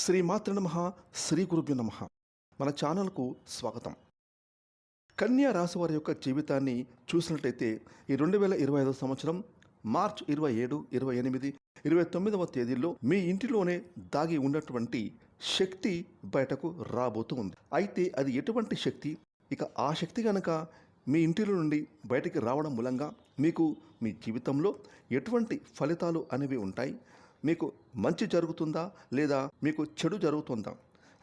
శ్రీమాతృ నమ శ్రీ గురుభ్యు నమ. మన ఛానల్కు స్వాగతం. కన్యా రాశి వారి యొక్క జీవితాన్ని చూసినట్లయితే ఈ రెండు వేల ఇరవై ఐదో సంవత్సరం మార్చ్ ఇరవై ఏడు ఇరవై ఎనిమిది ఇరవై తొమ్మిదవ తేదీల్లో మీ ఇంటిలోనే దాగి ఉన్నటువంటి శక్తి బయటకు రాబోతూ ఉంది. అయితే అది ఎటువంటి శక్తి? ఇక ఆ శక్తి కనుక మీ ఇంటిలో నుండి బయటికి రావడం మూలంగా మీకు మీ జీవితంలో ఎటువంటి ఫలితాలు అనేవి ఉంటాయి? మీకు మంచి జరుగుతుందా లేదా మీకు చెడు జరుగుతుందా?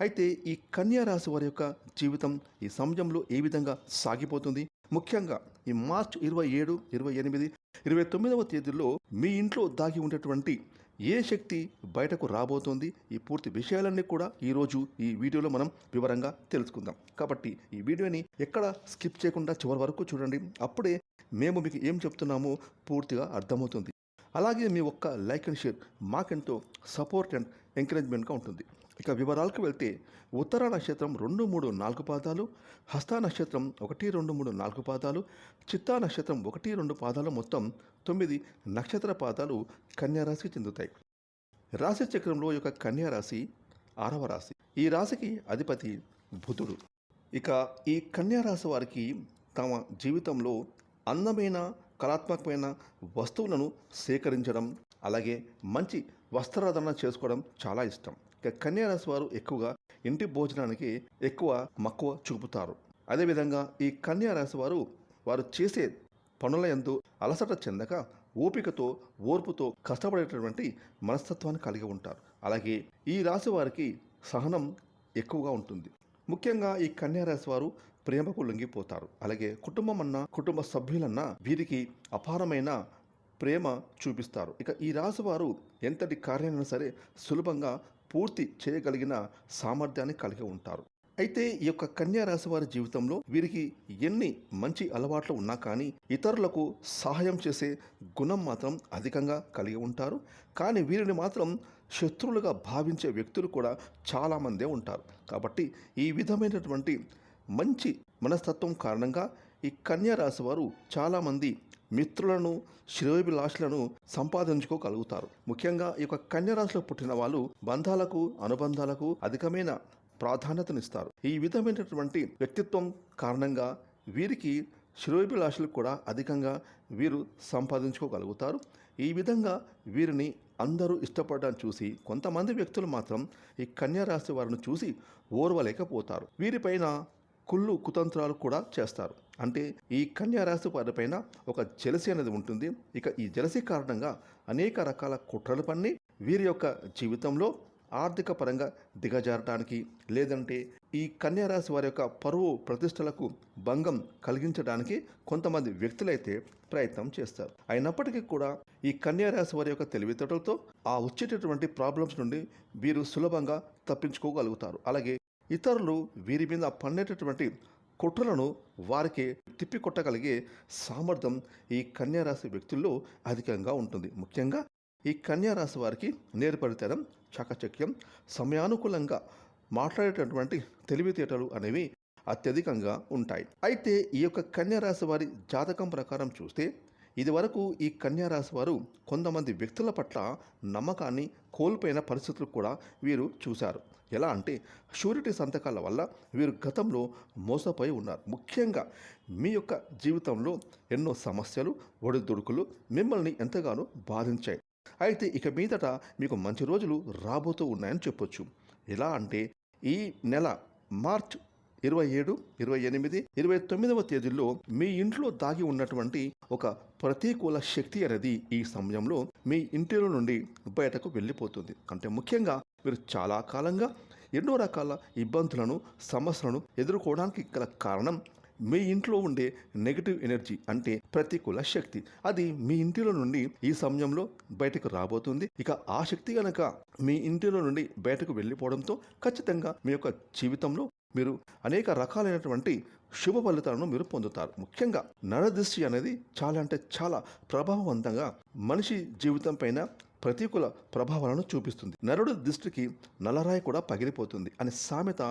అయితే ఈ కన్యా రాశి వారి యొక్క జీవితం ఈ సమయంలో ఏ విధంగా సాగిపోతుంది? ముఖ్యంగా ఈ మార్చ్ ఇరవై ఏడు ఇరవై ఎనిమిది ఇరవై తొమ్మిదవ తేదీలో మీ ఇంట్లో దాగి ఉండేటువంటి ఏ శక్తి బయటకు రాబోతోంది? ఈ పూర్తి విషయాలన్నీ కూడా ఈరోజు ఈ వీడియోలో మనం వివరంగా తెలుసుకుందాం. కాబట్టి ఈ వీడియోని ఎక్కడ స్కిప్ చేయకుండా చివరి వరకు చూడండి. అప్పుడే మేము మీకు ఏం చెప్తున్నామో పూర్తిగా అర్థమవుతుంది. అలాగే మీ ఒక్క లైక్ అండ్ షేర్ మాకెంతో సపోర్ట్ అండ్ ఎంకరేజ్మెంట్గా ఉంటుంది. ఇక వివరాలకు వెళ్తే ఉత్తర నక్షత్రం రెండు మూడు నాలుగు పాదాలు హస్త నక్షత్రం ఒకటి రెండు మూడు నాలుగు పాదాలు చిత్తా నక్షత్రం ఒకటి రెండు పాదాలు మొత్తం తొమ్మిది నక్షత్ర పాదాలు కన్యారాశికి చెందుతాయి. రాశి చక్రంలో యొక్క కన్యారాశి ఆరవ రాశి. ఈ రాశికి అధిపతి బుధుడు. ఇక ఈ కన్యారాశి వారికి తమ జీవితంలో అందమైన కళాత్మకమైన వస్తువులను సేకరించడం అలాగే మంచి వస్త్రధారణ చేసుకోవడం చాలా ఇష్టం. ఇక కన్యారాశి వారు ఎక్కువగా ఇంటి భోజనానికి ఎక్కువ మక్కువ చూపుతారు. అదేవిధంగా ఈ కన్యారాశి వారు వారు చేసే పనుల ఎందు అలసట చెందక ఓపికతో ఓర్పుతో కష్టపడేటటువంటి మనస్తత్వాన్ని కలిగి ఉంటారు. అలాగే ఈ రాశి వారికి సహనం ఎక్కువగా ఉంటుంది. ముఖ్యంగా ఈ కన్యా రాశి వారు ప్రేమకు లొంగిపోతారు. అలాగే కుటుంబం అన్న కుటుంబ సభ్యులన్న వీరికి అపారమైన ప్రేమ చూపిస్తారు. ఇక ఈ రాశివారు ఎంతటి కార్యాలైనా సరే సులభంగా పూర్తి చేయగలిగిన సామర్థ్యాన్ని కలిగి ఉంటారు. అయితే ఈ యొక్క కన్యా రాశి వారి జీవితంలో వీరికి ఎన్ని మంచి అలవాట్లు ఉన్నా కానీ ఇతరులకు సహాయం చేసే గుణం మాత్రం అధికంగా కలిగి ఉంటారు. కానీ వీరిని మాత్రం శత్రువులుగా భావించే వ్యక్తులు కూడా చాలామందే ఉంటారు. కాబట్టి ఈ విధమైనటువంటి మంచి మనస్తత్వం కారణంగా ఈ కన్యా రాశి వారు చాలామంది మిత్రులను శ్రేయోభిలాషులను సంపాదించుకోగలుగుతారు. ముఖ్యంగా ఈ యొక్క కన్యా రాశిలో పుట్టిన వాళ్ళు బంధాలకు అనుబంధాలకు అధికమైన ప్రాధాన్యతనిస్తారు. ఈ విధమైనటువంటి వ్యక్తిత్వం కారణంగా వీరికి శ్రేయోభిలాషులు కూడా అధికంగా వీరు సంపాదించుకోగలుగుతారు. ఈ విధంగా వీరిని అందరూ ఇష్టపడడం చూసి కొంతమంది వ్యక్తులు మాత్రం ఈ కన్యా రాశి వారిని చూసి ఓర్వలేకపోతారు. వీరిపైన కుళ్ళు కుతంత్రాలు కూడా చేస్తారు. అంటే ఈ కన్యారాశి వారిపైన ఒక జలసి అనేది ఉంటుంది. ఇక ఈ జలసి కారణంగా అనేక రకాల కుట్రలు పన్ని వీరి యొక్క జీవితంలో ఆర్థిక పరంగా దిగజారటానికి లేదంటే ఈ కన్యారాశి వారి యొక్క పరువు ప్రతిష్టలకు భంగం కలిగించడానికి కొంతమంది వ్యక్తులైతే ప్రయత్నం చేస్తారు. అయినప్పటికీ కూడా ఈ కన్యారాశి వారి యొక్క తెలివితేటలతో ఆ వచ్చేటటువంటి ప్రాబ్లమ్స్ నుండి వీరు సులభంగా తప్పించుకోగలుగుతారు. అలాగే ఇతరులు వీరి మీద పన్నేటటువంటి కుట్రలను వారికి తిప్పికొట్టగలిగే సామర్థ్యం ఈ కన్యారాశి వ్యక్తుల్లో అధికంగా ఉంటుంది. ముఖ్యంగా ఈ కన్యారాశి వారికి నేర్పరితనం చాకచక్యం సమయానుకూలంగా మాట్లాడేటటువంటి తెలివితేటలు అనేవి అత్యధికంగా ఉంటాయి. అయితే ఈ యొక్క కన్యారాశి వారి జాతకం ప్రకారం చూస్తే ఇదివరకు ఈ కన్యారాశి వారు కొంతమంది వ్యక్తుల పట్ల నమ్మకాన్ని కోల్పోయిన పరిస్థితులు కూడా వీరు చూశారు. ఎలా అంటే షూరిటీ సంతకాల వల్ల వీరు గతంలో మోసపోయి ఉన్నారు. ముఖ్యంగా మీ యొక్క జీవితంలో ఎన్నో సమస్యలు ఒడిదుడుకులు మిమ్మల్ని ఎంతగానో బాధించాయి. అయితే ఇక మీదట మీకు మంచి రోజులు రాబోతూ ఉన్నాయని చెప్పొచ్చు. ఎలా అంటే ఈ నెల మార్చ్ ఇరవై ఏడు ఇరవై ఎనిమిది ఇరవై తొమ్మిదవ తేదీల్లో మీ ఇంట్లో దాగి ఉన్నటువంటి ఒక ప్రతికూల శక్తి అనేది ఈ సమయంలో మీ ఇంటిలో నుండి బయటకు వెళ్ళిపోతుంది. అంటే ముఖ్యంగా మీరు చాలా కాలంగా ఎన్నో రకాల ఇబ్బందులను సమస్యలను ఎదుర్కోవడానికి గల కారణం మీ ఇంట్లో ఉండే నెగిటివ్ ఎనర్జీ అంటే ప్రతికూల శక్తి. అది మీ ఇంటిలో నుండి ఈ సమయంలో బయటకు రాబోతుంది. ఇక ఆ శక్తి కనుక మీ ఇంటిలో నుండి బయటకు వెళ్ళిపోవడంతో ఖచ్చితంగా మీ యొక్క జీవితంలో మీరు అనేక రకాలైనటువంటి శుభ ఫలితాలను మీరు పొందుతారు. ముఖ్యంగా నరదృష్టి అనేది చాలా అంటే చాలా ప్రభావవంతంగా మనిషి జీవితం పైన ప్రతికూల ప్రభావాలను చూపిస్తుంది. నరుడు దృష్టికి నల్లరాయి కూడా పగిలిపోతుంది అనే సామెత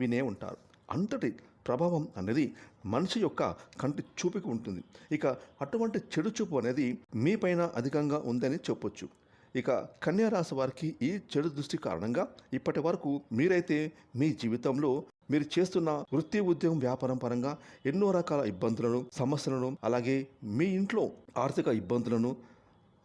వినే ఉంటారు. అంతటి ప్రభావం అనేది మనిషి యొక్క కంటి చూపుకి ఉంటుంది. ఇక అటువంటి చెడు చూపు అనేది మీపైన అధికంగా ఉందని చెప్పొచ్చు. ఇక కన్యారాశి వారికి ఈ చెడు దృష్టి కారణంగా ఇప్పటి వరకు మీరైతే మీ జీవితంలో మీరు చేస్తున్న వృత్తి ఉద్యోగం వ్యాపారం పరంగా ఎన్నో రకాల ఇబ్బందులను సమస్యలను అలాగే మీ ఇంట్లో ఆర్థిక ఇబ్బందులను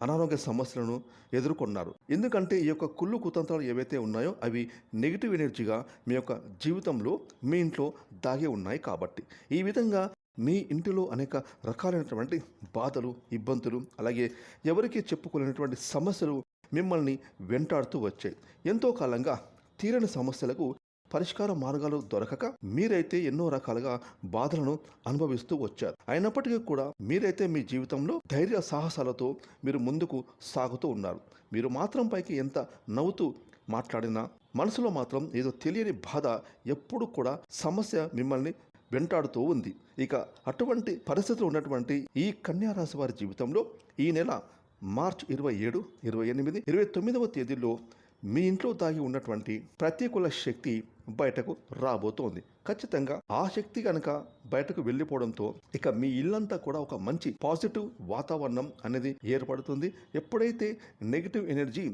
అనారోగ్య సమస్యలను ఎదుర్కొన్నారు. ఎందుకంటే ఈ యొక్క కుళ్ళు కుతంత్రాలు ఏవైతే ఉన్నాయో అవి నెగిటివ్ ఎనర్జీగా మీ యొక్క జీవితంలో మీ ఇంట్లో దాగి ఉన్నాయి కాబట్టి. ఈ విధంగా మీ ఇంటిలో అనేక రకాలైనటువంటి బాధలు ఇబ్బందులు అలాగే ఎవరికీ చెప్పుకోలేనటువంటి సమస్యలు మిమ్మల్ని వెంటాడుతూ వచ్చాయి. ఎంతో కాలంగా తీరని సమస్యలకు పరిష్కార మార్గాలు దొరకక మీరైతే ఎన్నో రకాలుగా బాధలను అనుభవిస్తూ వచ్చారు. అయినప్పటికీ కూడా మీరైతే మీ జీవితంలో ధైర్య సాహసాలతో మీరు ముందుకు సాగుతూ ఉన్నారు. మీరు మాత్రం పైకి ఎంత నవ్వుతూ మాట్లాడినా మనసులో మాత్రం ఏదో తెలియని బాధ ఎప్పుడు కూడా సమస్య మిమ్మల్ని వెంటాడుతూ ఉంది. ఇక అటువంటి పరిస్థితులు ఉన్నటువంటి ఈ కన్యారాశి వారి జీవితంలో ఈ నెల మార్చ్ ఇరవై ఏడు ఇరవై ఎనిమిది ఇరవై తొమ్మిదవ తేదీలో మీ ఇంట్లో దాగి ఉన్నటువంటి ప్రతికూల శక్తి బయటకు రాబోతోంది. ఖచ్చితంగా ఆ శక్తి కనుక బయటకు వెళ్ళిపోవడంతో ఇక మీ ఇల్లంతా కూడా ఒక మంచి పాజిటివ్ వాతావరణం అనేది ఏర్పడుతుంది. ఎప్పుడైతే నెగిటివ్ ఎనర్జీ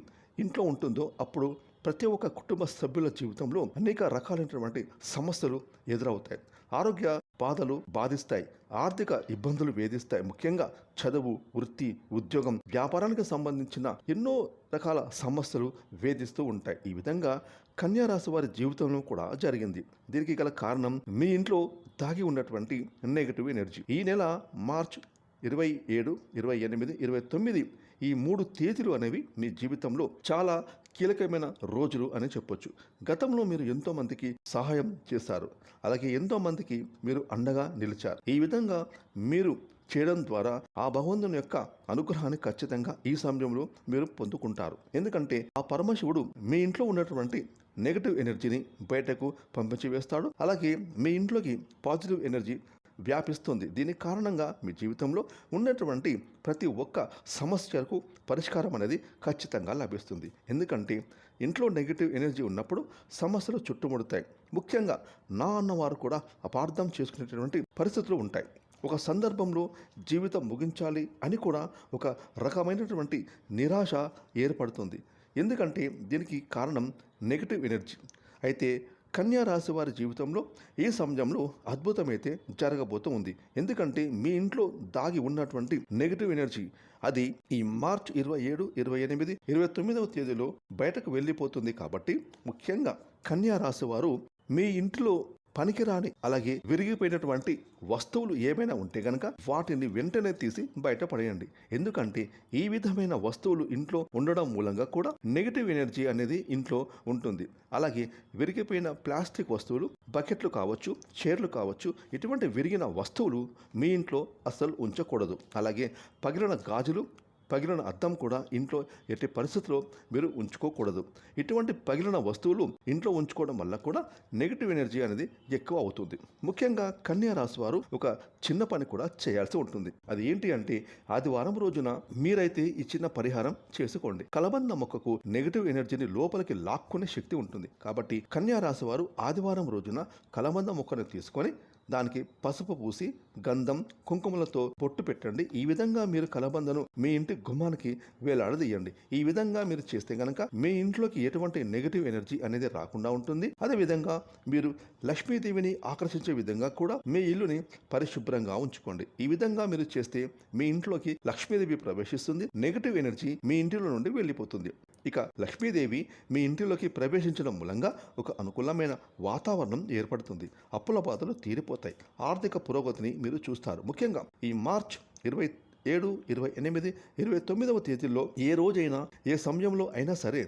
ఇంట్లో ఉంటుందో అప్పుడు ప్రతి ఒక్క కుటుంబ సభ్యుల జీవితంలో అనేక రకాలైనటువంటి సమస్యలు ఎదురవుతాయి. ఆరోగ్య బాధలు బాధిస్తాయి ఆర్థిక ఇబ్బందులు వేధిస్తాయి. ముఖ్యంగా చదువు వృత్తి ఉద్యోగం వ్యాపారానికి సంబంధించిన ఎన్నో రకాల సమస్యలు వేధిస్తూ ఉంటాయి. ఈ విధంగా కన్యా రాశి వారి జీవితంలో కూడా జరిగింది. దీనికి గల కారణం మీ ఇంట్లో దాగి ఉన్నటువంటి నెగిటివ్ ఎనర్జీ ఈ నెల మార్చ్ ఇరవై ఏడు ఇరవై ఎనిమిది ఇరవై తొమ్మిది ఈ మూడు తేదీలు అనేవి మీ జీవితంలో చాలా కీలకమైన రోజులు అని చెప్పొచ్చు. గతంలో మీరు ఎంతోమందికి సహాయం చేశారు. అలాగే ఎంతోమందికి మీరు అండగా నిలిచారు. ఈ విధంగా మీరు చేయడం ద్వారా ఆ భగవంతుని యొక్క అనుగ్రహాన్ని ఖచ్చితంగా ఈ సమయంలో మీరు పొందుకుంటారు. ఎందుకంటే ఆ పరమశివుడు మీ ఇంట్లో ఉన్నటువంటి నెగటివ్ ఎనర్జీని బయటకు పంపించి వేస్తాడు అలాగే మీ ఇంట్లోకి పాజిటివ్ ఎనర్జీ వ్యాపిస్తుంది. దీనికి కారణంగా మీ జీవితంలో ఉన్నటువంటి ప్రతి ఒక్క సమస్యకు పరిష్కారం అనేది ఖచ్చితంగా లభిస్తుంది. ఎందుకంటే ఇంట్లో నెగిటివ్ ఎనర్జీ ఉన్నప్పుడు సమస్యలు చుట్టుముడతాయి. ముఖ్యంగా నా అన్నవారు కూడా అపార్థం చేసుకునేటటువంటి పరిస్థితులు ఉంటాయి. ఒక సందర్భంలో జీవితం ముగించాలి అని కూడా ఒక రకమైనటువంటి నిరాశ ఏర్పడుతుంది. ఎందుకంటే దీనికి కారణం నెగిటివ్ ఎనర్జీ అయితే కన్యా రాశి వారి జీవితంలో ఈ సమయంలో అద్భుతమైతే జరగబోతూ ఉంది. ఎందుకంటే మీ ఇంట్లో దాగి ఉన్నటువంటి నెగిటివ్ ఎనర్జీ అది ఈ మార్చ్ ఇరవై ఏడు ఇరవై ఎనిమిది ఇరవై తొమ్మిదవ తేదీలో బయటకు వెళ్ళిపోతుంది కాబట్టి ముఖ్యంగా కన్యా రాశి వారు మీ ఇంట్లో పనికిరాని అలాగే విరిగిపోయినటువంటి వస్తువులు ఏమైనా ఉంటే గనక వాటిని వెంటనే తీసి బయట పడేయండి. ఎందుకంటే ఈ విధమైన వస్తువులు ఇంట్లో ఉండడం మూలంగా కూడా నెగిటివ్ ఎనర్జీ అనేది ఇంట్లో ఉంటుంది. అలాగే విరిగిపోయిన ప్లాస్టిక్ వస్తువులు బకెట్లు కావచ్చు చైర్లు కావచ్చు ఇటువంటి విరిగిన వస్తువులు మీ ఇంట్లో అస్సలు ఉంచకూడదు. అలాగే పగిలిన గాజులు పగిలిన అద్దం కూడా ఇంట్లో ఎట్టి పరిస్థితుల్లో మీరు ఉంచుకోకూడదు. ఇటువంటి పగిలిన వస్తువులు ఇంట్లో ఉంచుకోవడం వల్ల కూడా నెగిటివ్ ఎనర్జీ అనేది ఎక్కువ అవుతుంది. ముఖ్యంగా కన్యా రాశి వారు ఒక చిన్న పని కూడా చేయాల్సి ఉంటుంది. అది ఏంటి అంటే ఆదివారం రోజున మీరైతే ఈ చిన్న పరిహారం చేసుకోండి. కలబంద మొక్కకు నెగిటివ్ ఎనర్జీని లోపలికి లాక్కునే శక్తి ఉంటుంది. కాబట్టి కన్యా రాశి వారు ఆదివారం రోజున కలబంద మొక్కను తీసుకొని దానికి పసుపు పూసి గంధం కుంకుమలతో పొట్టు పెట్టండి. ఈ విధంగా మీరు కలబందను మీ ఇంటి గుమ్మానికి వేలాడదీయండి. ఈ విధంగా మీరు చేస్తే గనక మీ ఇంట్లోకి ఎటువంటి నెగిటివ్ ఎనర్జీ అనేది రాకుండా ఉంటుంది. అదే విధంగా మీరు లక్ష్మీదేవిని ఆకర్షించే విధంగా కూడా మీ ఇల్లుని పరిశుభ్రంగా ఉంచుకోండి. ఈ విధంగా మీరు చేస్తే మీ ఇంట్లోకి లక్ష్మీదేవి ప్రవేశిస్తుంది. నెగిటివ్ ఎనర్జీ మీ ఇంటిలో నుండి వెళ్ళిపోతుంది. ఇక లక్ష్మీదేవి మీ ఇంటిలోకి ప్రవేశించడం మూలంగా ఒక అనుకూలమైన వాతావరణం ఏర్పడుతుంది. అప్పుల బాధలు తీరిపోతాయి. ఆర్థిక పురోగతిని మీరు చూస్తారు. ముఖ్యంగా ఈ మార్చ్ ఇరవై ఏడు ఇరవై ఎనిమిది ఇరవై తొమ్మిదవ తేదీల్లో ఏ రోజైనా ఏ సమయంలో అయినా సరే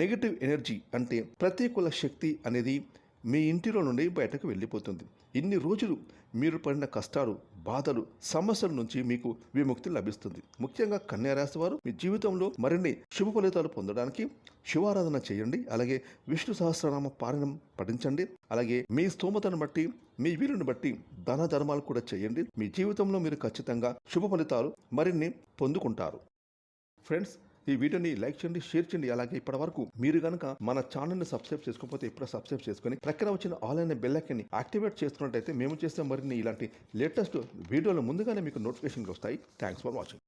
నెగిటివ్ ఎనర్జీ అంటే ప్రతికూల శక్తి అనేది మీ ఇంటిలో నుండి బయటకు వెళ్ళిపోతుంది. ఇన్ని రోజులు మీరు పడిన కష్టాలు బాధలు సమస్యల నుంచి మీకు విముక్తి లభిస్తుంది. ముఖ్యంగా కన్యారాశి వారు మీ జీవితంలో మరిన్ని శుభ ఫలితాలు పొందడానికి శివారాధన చేయండి. అలాగే విష్ణు సహస్రనామ పారాయణం పఠించండి. అలాగే మీ స్తోమతను బట్టి మీ వీలుని బట్టి దాన ధర్మాలు కూడా చేయండి. మీ జీవితంలో మీరు ఖచ్చితంగా శుభ ఫలితాలు మరిన్ని పొందుకుంటారు. ఫ్రెండ్స్ ఈ వీడియోని లైక్ చేయండి షేర్ చేయండి. అలాగే ఇప్పటి వరకు మీరు కనుక మన ఛానల్ని సబ్స్క్రైబ్ చేసుకోకపోతే ఇప్పుడు సబ్స్క్రైబ్ చేసుకుని ప్రక్కన వచ్చిన ఆన్లైన్ బెల్ యాక్టివేట్ చేసుకున్నట్టయితే మేము చేస్తే మరిన్ని ఇలాంటి లేటెస్ట్ వీడియోలు ముందుగానే మీకు నోటిఫికేషన్లు వస్తాయి. Thanks for watching